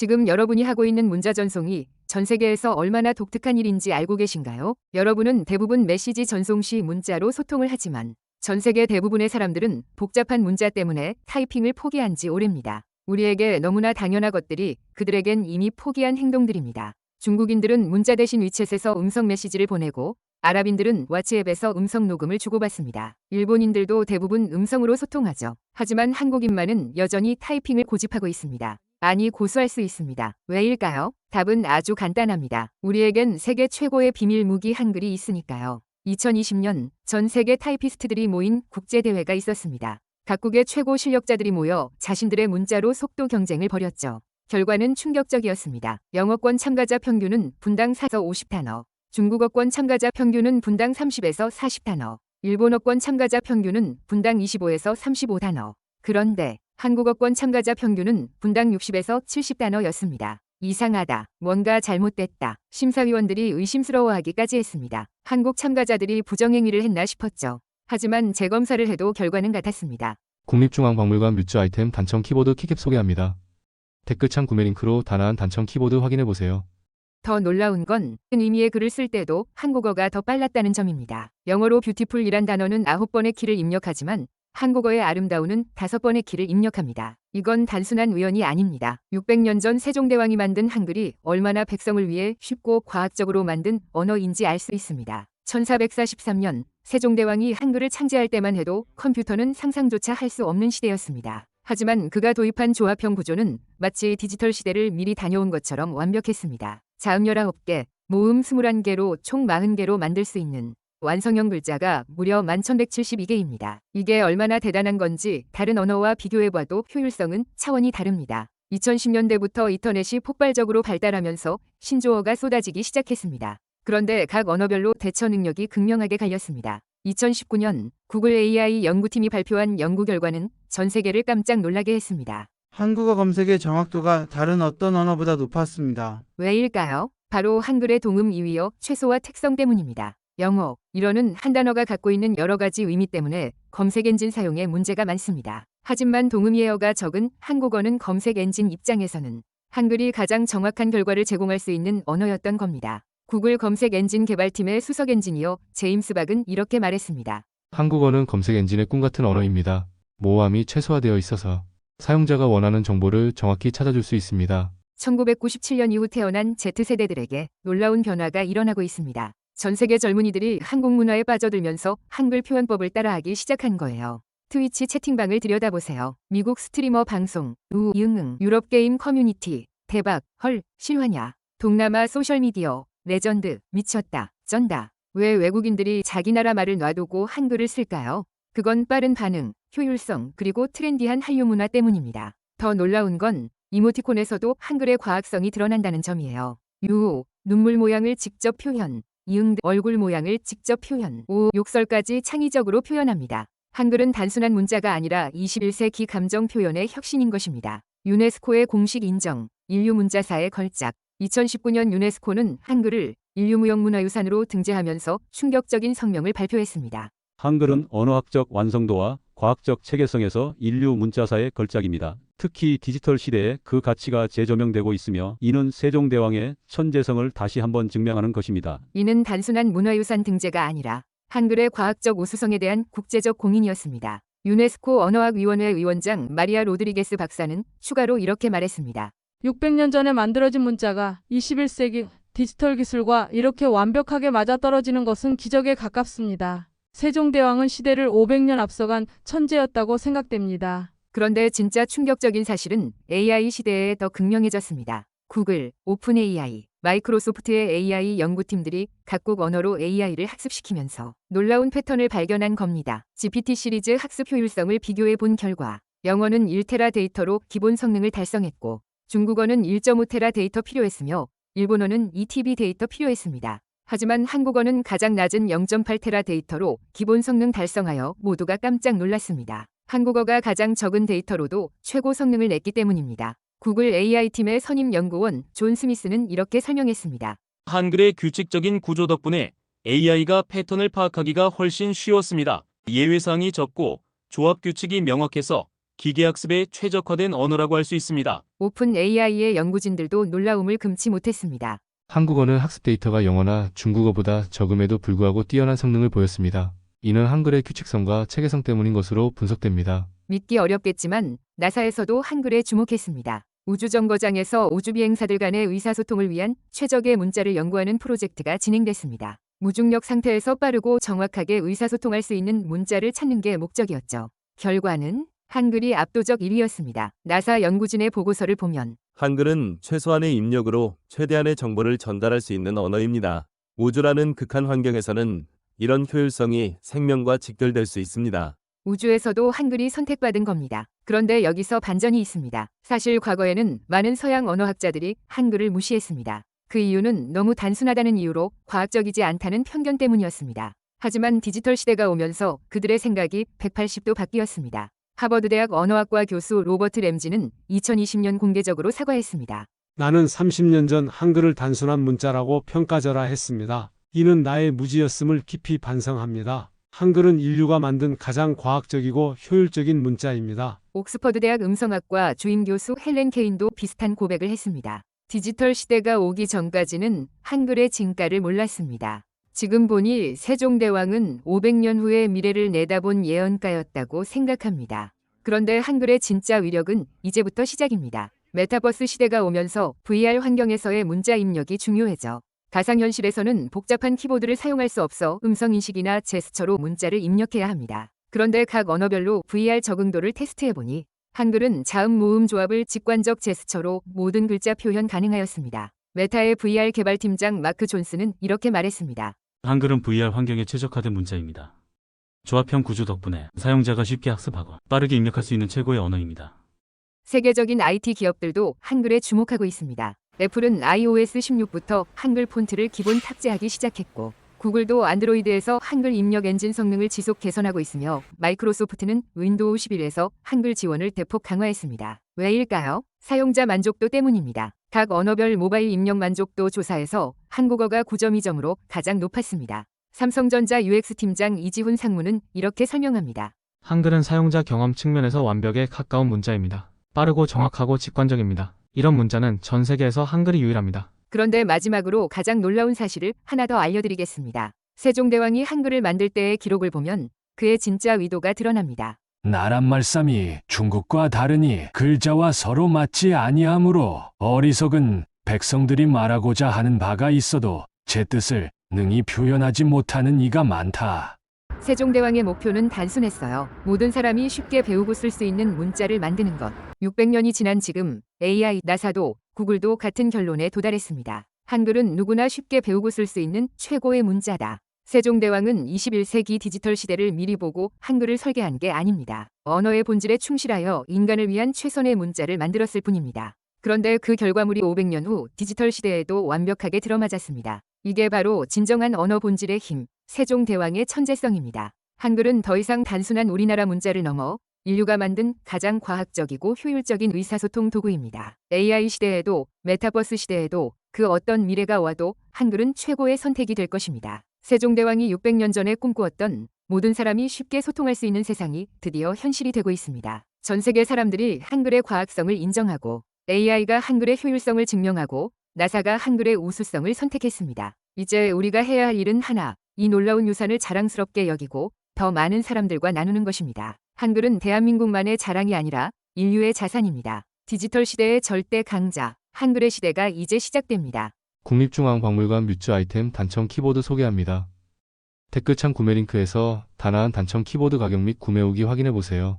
지금 여러분이 하고 있는 문자 전송이 전 세계에서 얼마나 독특한 일인지 알고 계신가요? 여러분은 대부분 메시지 전송 시 문자로 소통을 하지만 전 세계 대부분의 사람들은 복잡한 문자 때문에 타이핑을 포기한 지 오래입니다. 우리에게 너무나 당연한 것들이 그들에겐 이미 포기한 행동들입니다. 중국인들은 문자 대신 위챗에서 음성 메시지를 보내고 아랍인들은 왓츠앱에서 음성 녹음을 주고받습니다. 일본인들도 대부분 음성으로 소통하죠. 하지만 한국인만은 여전히 타이핑을 고집하고 있습니다. 아니 고수할 수 있습니다. 왜일까요? 답은 아주 간단합니다. 우리에겐 세계 최고의 비밀 무기 한글이 있으니까요. 2020년 전 세계 타이피스트들이 모인 국제대회가 있었습니다. 각국의 최고 실력자들이 모여 자신들의 문자로 속도 경쟁을 벌였죠. 결과는 충격적이었습니다. 영어권 참가자 평균은 분당 4에서 50단어, 중국어권 참가자 평균은 분당 30에서 40단어, 일본어권 참가자 평균은 분당 25에서 35단어. 그런데 한국어권 참가자 평균은 분당 60에서 70단어였습니다. 이상하다. 뭔가 잘못됐다. 심사위원들이 의심스러워하기까지 했습니다. 한국 참가자들이 부정행위를 했나 싶었죠. 하지만 재검사를 해도 결과는 같았습니다. 국립중앙박물관 뮤즈 아이템 단청 키보드 키캡 소개합니다. 댓글창 구매 링크로 단아한 단청 키보드 확인해보세요. 더 놀라운 건 의미의 글을 쓸 때도 한국어가 더 빨랐다는 점입니다. 영어로 뷰티풀이란 단어는 9번의 키를 입력하지만 한국어의 아름다움은 5번의 키를 입력합니다. 이건 단순한 우연이 아닙니다. 600년 전 세종대왕이 만든 한글이 얼마나 백성을 위해 쉽고 과학적으로 만든 언어인지 알 수 있습니다. 1443년 세종대왕이 한글을 창제할 때만 해도 컴퓨터는 상상조차 할 수 없는 시대였습니다. 하지만 그가 도입한 조합형 구조는 마치 디지털 시대를 미리 다녀온 것처럼 완벽했습니다. 자음 19개, 모음 21개로 총 40개로 만들 수 있는 완성형 글자가 무려 11,172개입니다. 이게 얼마나 대단한 건지 다른 언어와 비교해봐도 효율성은 차원이 다릅니다. 2010년대부터 인터넷이 폭발적으로 발달하면서 신조어가 쏟아지기 시작했습니다. 그런데 각 언어별로 대처 능력이 극명하게 갈렸습니다. 2019년 구글 AI 연구팀이 발표한 연구 결과는 전 세계를 깜짝 놀라게 했습니다. 한국어 검색의 정확도가 다른 어떤 언어보다 높았습니다. 왜일까요? 바로 한글의 동음 이위어 최소화 특성 때문입니다. 영어, 이러는 한 단어가 갖고 있는 여러 가지 의미 때문에 검색 엔진 사용에 문제가 많습니다. 하지만 동음이어가 적은 한국어는 검색 엔진 입장에서는 한글이 가장 정확한 결과를 제공할 수 있는 언어였던 겁니다. 구글 검색 엔진 개발팀의 수석 엔지니어 제임스 박은 이렇게 말했습니다. 한국어는 검색 엔진의 꿈 같은 언어입니다. 모호함이 최소화되어 있어서 사용자가 원하는 정보를 정확히 찾아줄 수 있습니다. 1997년 이후 태어난 Z세대들에게 놀라운 변화가 일어나고 있습니다. 전 세계 젊은이들이 한국 문화에 빠져들면서 한글 표현법을 따라하기 시작한 거예요. 트위치 채팅방을 들여다보세요. 미국 스트리머 방송, 우, 이응, 유럽 게임 커뮤니티, 대박, 헐, 실화냐. 동남아 소셜미디어, 레전드, 미쳤다, 쩐다. 왜 외국인들이 자기 나라 말을 놔두고 한글을 쓸까요? 그건 빠른 반응, 효율성, 그리고 트렌디한 한류 문화 때문입니다. 더 놀라운 건 이모티콘에서도 한글의 과학성이 드러난다는 점이에요. 유, 눈물 모양을 직접 표현, 이응, 얼굴 모양을 직접 표현, 오, 욕설까지 창의적으로 표현합니다. 한글은 단순한 문자가 아니라 21세 기 감정 표현의 혁신인 것입니다. 유네스코의 공식 인정, 인류 문자사의 걸작. 2019년 유네스코는 한글을 인류무형문화유산으로 등재하면서 충격적인 성명을 발표했습니다. 한글은 언어학적 완성도와 과학적 체계성에서 인류 문자사의 걸작입니다. 특히 디지털 시대에 그 가치가 재조명되고 있으며 이는 세종대왕의 천재성을 다시 한번 증명하는 것입니다. 이는 단순한 문화유산 등재가 아니라 한글의 과학적 우수성에 대한 국제적 공인이었습니다. 유네스코 언어학위원회 위원장 마리아 로드리게스 박사는 추가로 이렇게 말했습니다. 600년 전에 만들어진 문자가 21세기 디지털 기술과 이렇게 완벽하게 맞아떨어지는 것은 기적에 가깝습니다. 세종대왕은 시대를 500년 앞서간 천재였다고 생각됩니다. 그런데 진짜 충격적인 사실은 AI 시대에 더 극명해졌습니다. 구글, 오픈 AI, 마이크로소프트의 AI 연구팀들이 각국 언어로 AI를 학습시키면서 놀라운 패턴을 발견한 겁니다. GPT 시리즈 학습 효율성을 비교해 본 결과 영어는 1테라 데이터로 기본 성능을 달성했고 중국어는 1.5테라 데이터 필요했으며 일본어는 2TB 데이터 필요했습니다. 하지만 한국어는 가장 낮은 0.8테라 데이터로 기본 성능 달성하여 모두가 깜짝 놀랐습니다. 한국어가 가장 적은 데이터로도 최고 성능을 냈기 때문입니다. 구글 AI팀의 선임 연구원 존 스미스는 이렇게 설명했습니다. 한글의 규칙적인 구조 덕분에 AI가 패턴을 파악하기가 훨씬 쉬웠습니다. 예외사항이 적고 조합 규칙이 명확해서 기계학습에 최적화된 언어라고 할 수 있습니다. 오픈 AI의 연구진들도 놀라움을 금치 못했습니다. 한국어는 학습 데이터가 영어나 중국어보다 적음에도 불구하고 뛰어난 성능을 보였습니다. 이는 한글의 규칙성과 체계성 때문인 것으로 분석됩니다. 믿기 어렵겠지만 나사에서도 한글에 주목했습니다. 우주정거장에서 우주비행사들 간의 의사소통을 위한 최적의 문자를 연구하는 프로젝트가 진행됐습니다. 무중력 상태에서 빠르고 정확하게 의사소통할 수 있는 문자를 찾는 게 목적이었죠. 결과는 한글이 압도적 1위였습니다. 나사 연구진의 보고서를 보면 한글은 최소한의 입력으로 최대한의 정보를 전달할 수 있는 언어입니다. 우주라는 극한 환경에서는 이런 효율성이 생명과 직결될 수 있습니다. 우주에서도 한글이 선택받은 겁니다. 그런데 여기서 반전이 있습니다. 사실 과거에는 많은 서양 언어학자들이 한글을 무시했습니다. 그 이유는 너무 단순하다는 이유로 과학적이지 않다는 편견 때문이었습니다. 하지만 디지털 시대가 오면서 그들의 생각이 180도 바뀌었습니다. 하버드대학 언어학과 교수 로버트 램지는 2020년 공개적으로 사과했습니다. 나는 30년 전 한글을 단순한 문자라고 평가절하 했습니다. 이는 나의 무지였음을 깊이 반성합니다. 한글은 인류가 만든 가장 과학적이고 효율적인 문자입니다. 옥스퍼드 대학 음성학과 주임 교수 헬렌 케인도 비슷한 고백을 했습니다. 디지털 시대가 오기 전까지는 한글의 진가를 몰랐습니다. 지금 보니 세종대왕은 500년 후의 미래를 내다본 예언가였다고 생각합니다. 그런데 한글의 진짜 위력은 이제부터 시작입니다. 메타버스 시대가 오면서 VR 환경에서의 문자 입력이 중요해져. 가상현실에서는 복잡한 키보드를 사용할 수 없어 음성인식이나 제스처로 문자를 입력해야 합니다. 그런데 각 언어별로 VR 적응도를 테스트해보니 한글은 자음 모음 조합을 직관적 제스처로 모든 글자 표현 가능하였습니다. 메타의 VR 개발팀장 마크 존스는 이렇게 말했습니다. 한글은 VR 환경에 최적화된 문자입니다. 조합형 구조 덕분에 사용자가 쉽게 학습하고 빠르게 입력할 수 있는 최고의 언어입니다. 세계적인 IT 기업들도 한글에 주목하고 있습니다. 애플은 iOS 16부터 한글 폰트를 기본 탑재하기 시작했고, 구글도 안드로이드에서 한글 입력 엔진 성능을 지속 개선하고 있으며, 마이크로소프트는 윈도우 11에서 한글 지원을 대폭 강화했습니다. 왜일까요? 사용자 만족도 때문입니다. 각 언어별 모바일 입력 만족도 조사에서 한국어가 9.2점으로 가장 높았습니다. 삼성전자 UX 팀장 이지훈 상무는 이렇게 설명합니다. 한글은 사용자 경험 측면에서 완벽에 가까운 문자입니다. 빠르고 정확하고 직관적입니다. 이런 문자는 전 세계에서 한글이 유일합니다. 그런데 마지막으로 가장 놀라운 사실을 하나 더 알려드리겠습니다. 세종대왕이 한글을 만들 때의 기록을 보면 그의 진짜 의도가 드러납니다. 나란 말씀이 중국과 다르니 글자와 서로 맞지 아니하므로 어리석은 백성들이 말하고자 하는 바가 있어도 제 뜻을 능히 표현하지 못하는 이가 많다. 세종대왕의 목표는 단순했어요. 모든 사람이 쉽게 배우고 쓸 수 있는 문자를 만드는 것. 600년이 지난 지금 AI, 나사도 구글도 같은 결론에 도달했습니다. 한글은 누구나 쉽게 배우고 쓸 수 있는 최고의 문자다. 세종대왕은 21세기 디지털 시대를 미리 보고 한글을 설계한 게 아닙니다. 언어의 본질에 충실하여 인간을 위한 최선의 문자를 만들었을 뿐입니다. 그런데 그 결과물이 500년 후 디지털 시대에도 완벽하게 들어맞았습니다. 이게 바로 진정한 언어 본질의 힘, 세종대왕의 천재성입니다. 한글은 더 이상 단순한 우리나라 문자를 넘어 인류가 만든 가장 과학적이고 효율적인 의사소통 도구입니다. AI 시대에도 메타버스 시대에도 그 어떤 미래가 와도 한글은 최고의 선택이 될 것입니다. 세종대왕이 600년 전에 꿈꾸었던 모든 사람이 쉽게 소통할 수 있는 세상이 드디어 현실이 되고 있습니다. 전 세계 사람들이 한글의 과학성을 인정하고 AI가 한글의 효율성을 증명하고 나사가 한글의 우수성을 선택했습니다. 이제 우리가 해야 할 일은 하나, 이 놀라운 유산을 자랑스럽게 여기고 더 많은 사람들과 나누는 것입니다. 한글은 대한민국만의 자랑이 아니라 인류의 자산입니다. 디지털 시대의 절대 강자, 한글의 시대가 이제 시작됩니다. 국립중앙박물관 뮤즈 아이템 단청 키보드 소개합니다. 댓글창 구매 링크에서 다나한 단청 키보드 가격 및 구매 후기 확인해 보세요.